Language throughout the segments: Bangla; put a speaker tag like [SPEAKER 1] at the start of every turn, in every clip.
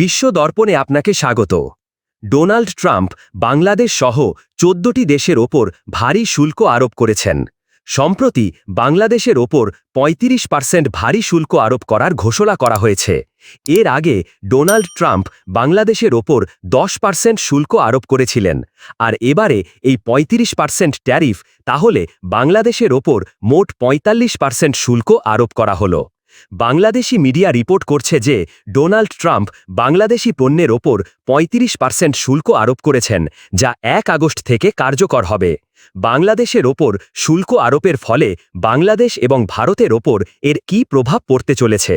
[SPEAKER 1] বিশ্ব দর্পণে আপনাকে স্বাগত। ডোনাল্ড ট্রাম্প বাংলাদেশ সহ চোদ্দটি দেশের ওপর ভারী শুল্ক আরোপ করেছেন। সম্প্রতি বাংলাদেশের ওপর ৩৫ পার্সেন্ট ভারী শুল্ক আরোপ করার ঘোষণা করা হয়েছে। এর আগে ডোনাল্ড ট্রাম্প বাংলাদেশের ওপর দশ পার্সেন্ট শুল্ক আরোপ করেছিলেন। আর এবারে এই ৩৫ পার্সেন্ট ট্যারিফ তাহলে বাংলাদেশের ওপর মোট ৪৫ পার্সেন্ট শুল্ক আরোপ করা হলো। বাংলাদেশি মিডিয়া রিপোর্ট করছে যে ডোনাল্ড ট্রাম্প বাংলাদেশি পণ্যের ওপর ৩৫ পার্সেন্ট শুল্ক আরোপ করেছেন, যা এক আগস্ট থেকে কার্যকর হবে। বাংলাদেশের ওপর শুল্ক আরোপের ফলে বাংলাদেশ এবং ভারতের ওপর এর কী প্রভাব পড়তে চলেছে?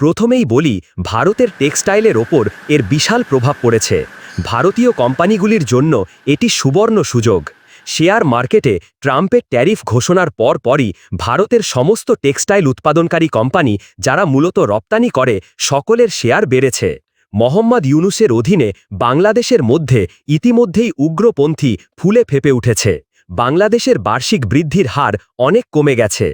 [SPEAKER 1] প্রথমেই বলি, ভারতের টেক্সটাইলের ওপর এর বিশাল প্রভাব পড়েছে। ভারতীয় কোম্পানিগুলির জন্য এটি সুবর্ণ সুযোগ। শেয়ার মার্কেটে ট্রাম্পের ট্যারিফ ঘোষণার পর পরই ভারতের সমস্ত টেক্সটাইল উৎপাদনকারী কোম্পানি, যারা মূলত রপ্তানি করে, সকলের শেয়ার বেড়েছে। মোহাম্মদ ইউনুসের অধীনে বাংলাদেশের মধ্যে ইতিমধ্যেই উগ্রপন্থী ফুলে ফেপে উঠেছে। বাংলাদেশের বার্ষিক বৃদ্ধির হার অনেক কমে গেছে।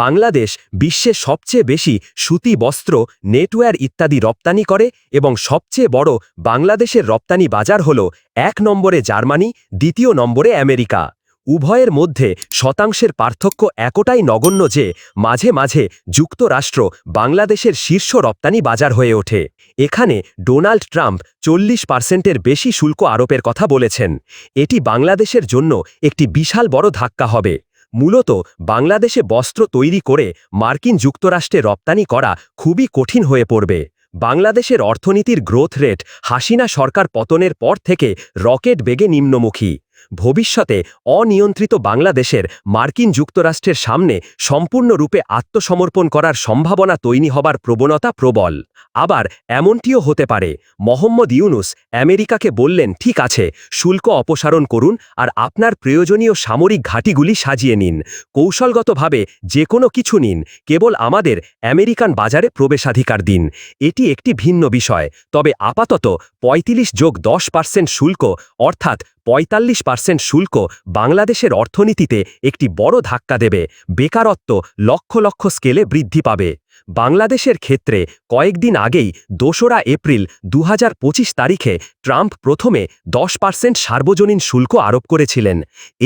[SPEAKER 1] বাংলাদেশ বিশ্বে সবচেয়ে বেশি সুতি বস্ত্র, নেটওয়্যার ইত্যাদি রপ্তানি করে এবং সবচেয়ে বড় বাংলাদেশের রপ্তানি বাজার হল এক নম্বরে জার্মানি, দ্বিতীয় নম্বরে আমেরিকা। উভয়ের মধ্যে শতাংশের পার্থক্য এতটাই নগণ্য যে, মাঝে মাঝে যুক্তরাষ্ট্র বাংলাদেশের শীর্ষ রপ্তানি বাজার হয়ে ওঠে। এখানে ডোনাল্ড ট্রাম্প চল্লিশ পার্সেন্টের বেশি শুল্ক আরোপের কথা বলেছেন। এটি বাংলাদেশের জন্য একটি বিশাল বড় ধাক্কা হবে। মূলত বাংলাদেশে বস্ত্র তৈরি করে মার্কিন যুক্তরাষ্ট্রে রপ্তানি করা খুবই কঠিন হয়ে পড়বে। বাংলাদেশের অর্থনীতির গ্রোথ রেট হাসিনা সরকার পতনের পর থেকে রকেট বেগে নিম্নমুখী। ভবিষ্যতে অনিয়ন্ত্রিত বাংলাদেশের মার্কিন যুক্তরাষ্ট্রের সামনে সম্পূর্ণরূপে আত্মসমর্পণ করার সম্ভাবনা তৈরি হবার প্রবণতা প্রবল। আবার এমনটিও হতে পারে, মোহাম্মদ ইউনুস আমেরিকাকে বললেন, ঠিক আছে, শুল্ক অপসারণ করুন আর আপনার প্রয়োজনীয় সামরিক ঘাঁটিগুলি সাজিয়ে নিন। কৌশলগতভাবে যে কোনো কিছু নিন। কেবল আমাদের আমেরিকান বাজারে প্রবেশাধিকার দিন। এটি একটি ভিন্ন বিষয়, তবে আপাতত ৩৫ যোগ দশ পার্সেন্ট শুল্ক, অর্থাৎ পঁয়তাল্লিশ পার্সেন্ট শুল্ক বাংলাদেশের অর্থনীতিতে একটি বড় ধাক্কা দেবে। বেকারত্ব লক্ষ লক্ষ স্কেলে বৃদ্ধি পাবে। বাংলাদেশের ক্ষেত্রে কয়েকদিন আগেই দোসরা এপ্রিল দু হাজার পঁচিশ তারিখে ট্রাম্প প্রথমে দশ পার্সেন্ট সার্বজনীন শুল্ক আরোপ করেছিলেন।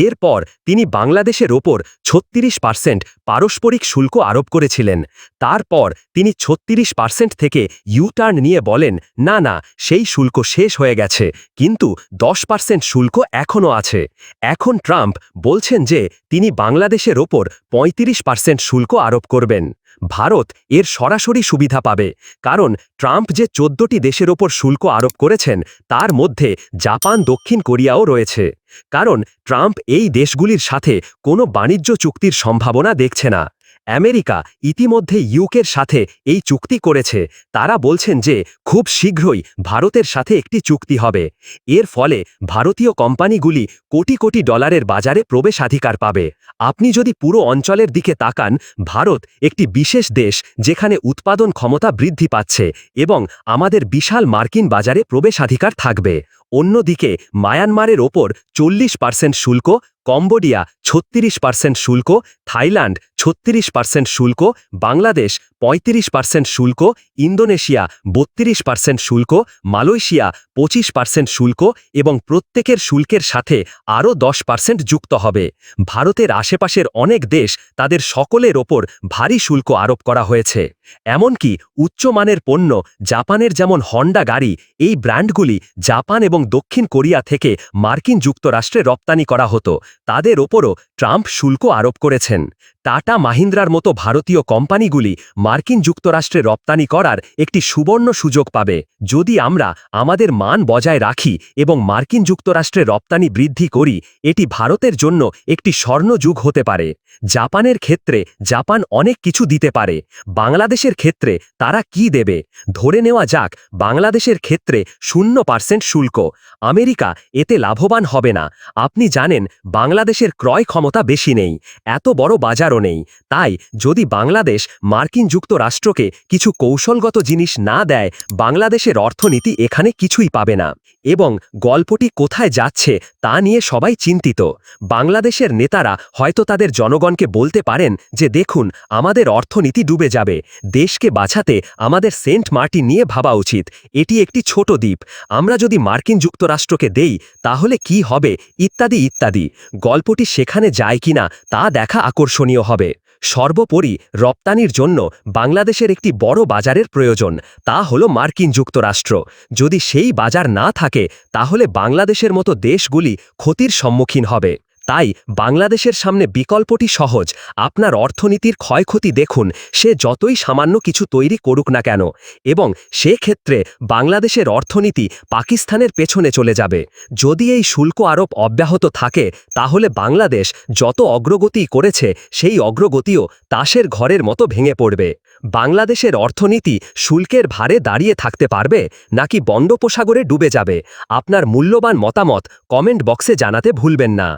[SPEAKER 1] এরপর তিনি বাংলাদেশের ওপর ছত্রিশ পার্সেন্ট পারস্পরিক শুল্ক আরোপ করেছিলেন। তারপর তিনি ছত্রিশ পার্সেন্ট থেকে ইউটার্ন নিয়ে বলেন, না না, সেই শুল্ক শেষ হয়ে গেছে, কিন্তু দশ পার্সেন্ট শুল্ক এখনও আছে। এখন ট্রাম্প বলছেন যে তিনি বাংলাদেশের ওপর পঁয়ত্রিশ পার্সেন্ট শুল্ক আরোপ করবেন। ভারত এর সরাসরি সুবিধা পাবে, কারণ ট্রাম্প যে চোদ্দটি দেশের ওপর শুল্ক আরোপ করেছেন, তার মধ্যে জাপান, দক্ষিণ কোরিয়াও রয়েছে। কারণ ট্রাম্প এই দেশগুলির সাথে কোনো বাণিজ্য চুক্তির সম্ভাবনা দেখছে না। আমেরিকা ইতিমধ্যে ইউকের সাথে এই চুক্তি করেছে। তারা বলছেন যে, খুব শীঘ্রই ভারতের সাথে একটি চুক্তি হবে। এর ফলে ভারতীয় কোম্পানিগুলি কোটি কোটি ডলারের বাজারে প্রবেশাধিকার পাবে। আপনি যদি পুরো অঞ্চলের দিকে তাকান, ভারত একটি বিশেষ দেশ যেখানে উৎপাদন ক্ষমতা বৃদ্ধি পাচ্ছে এবং আমাদের বিশাল মার্কিন বাজারে প্রবেশাধিকার থাকবে। অন্যদিকে মায়ানমারের ওপর চল্লিশ পার্সেন্ট শুল্ক, কম্বোডিয়া ছত্রিশ পার্সেন্ট শুল্ক, থাইল্যান্ড ছত্রিশ পার্সেন্ট শুল্ক, বাংলাদেশ পঁয়ত্রিশ পার্সেন্ট শুল্ক, ইন্দোনেশিয়া বত্রিশ পার্সেন্ট শুল্ক, মালয়েশিয়া পঁচিশ পার্সেন্ট শুল্ক এবং প্রত্যেকের শুল্কের সাথে আরও দশ পার্সেন্ট যুক্ত হবে। ভারতের আশেপাশের অনেক দেশ তাদের সকলের ওপর ভারী শুল্ক আরোপ করা হয়েছে। এমনকি উচ্চমানের পণ্য, জাপানের যেমন হন্ডা গাড়ি, এই ব্র্যান্ডগুলি জাপান এবং দক্ষিণ কোরিয়া থেকে মার্কিন যুক্তরাষ্ট্রে রপ্তানি করা হতো। তাদের ওপরও ট্রাম্প শুল্ক আরোপ করেছেন। টাটা মাহিন্দ্রার মতো ভারতীয় কোম্পানিগুলি মার্কিন যুক্তরাষ্ট্রে রপ্তানি করার একটি সুবর্ণ সুযোগ পাবে। যদি আমরা আমাদের মান বজায় রাখি এবং মার্কিন যুক্তরাষ্ট্রে রপ্তানি বৃদ্ধি করি, এটি ভারতের জন্য একটি স্বর্ণযুগ হতে পারে। জাপানের ক্ষেত্রে জাপান অনেক কিছু দিতে পারে। বাংলাদেশের ক্ষেত্রে তারা কি দেবে? ধরে নেওয়া যাক, বাংলাদেশের ক্ষেত্রে শূন্য পার্সেন্ট শুল্ক। আমেরিকা এতে লাভবান হবে না। আপনি জানেন, বাংলাদেশের ক্রয় ক্ষমতা বেশি নেই। এত বড় বাজার দরকারও নেই তাই, যদি বাংলাদেশ মার্কিন যুক্তরাষ্ট্রকে কিছু কৌশলগত জিনিস না দেয়, বাংলাদেশের অর্থনীতি এখানে কিছুই পাবে না। এবং গল্পটি কোথায় যাচ্ছে, তা নিয়ে সবাই চিন্তিত। বাংলাদেশের নেতারা হয়তো তাদের জনগণকে বলতে পারেন যে, দেখুন, আমাদের অর্থনীতি ডুবে যাবে। দেশকে বাঁচাতে আমাদের সেন্ট মার্টিন নিয়ে ভাবা উচিত। এটি একটি ছোট দ্বীপ। আমরা যদি মার্কিন যুক্তরাষ্ট্রকে দেই, তাহলে কি হবে? ইত্যাদি ইত্যাদি। গল্পটি সেখানে যায় কিনা, তা দেখা আকর্ষণীয়। হবে। সর্বোপরি রপ্তানির জন্য বাংলাদেশের একটি বড় বাজারের প্রয়োজন, তা হল মার্কিন যুক্তরাষ্ট্র। যদি সেই বাজার না থাকে, তাহলে বাংলাদেশের মতো দেশগুলি ক্ষতির সম্মুখীন হবে। তাই বাংলাদেশের সামনে বিকল্পটি সহজ। আপনার অর্থনীতির ক্ষয়ক্ষতি দেখুন, সে যতই সামান্য কিছু তৈরি করুক না কেন, এবং সেক্ষেত্রে বাংলাদেশের অর্থনীতি পাকিস্তানের পেছনে চলে যাবে। যদি এই শুল্ক আরোপ অব্যাহত থাকে, তাহলে বাংলাদেশ যত অগ্রগতি করেছে, সেই অগ্রগতিও তাসের ঘরের মতো ভেঙে পড়বে। বাংলাদেশের অর্থনীতি শুল্কের ভারে দাঁড়িয়ে থাকতে পারবে, নাকি বঙ্গোপসাগরে ডুবে যাবে? আপনার মূল্যবান মতামত কমেন্ট বক্সে জানাতে ভুলবেন না।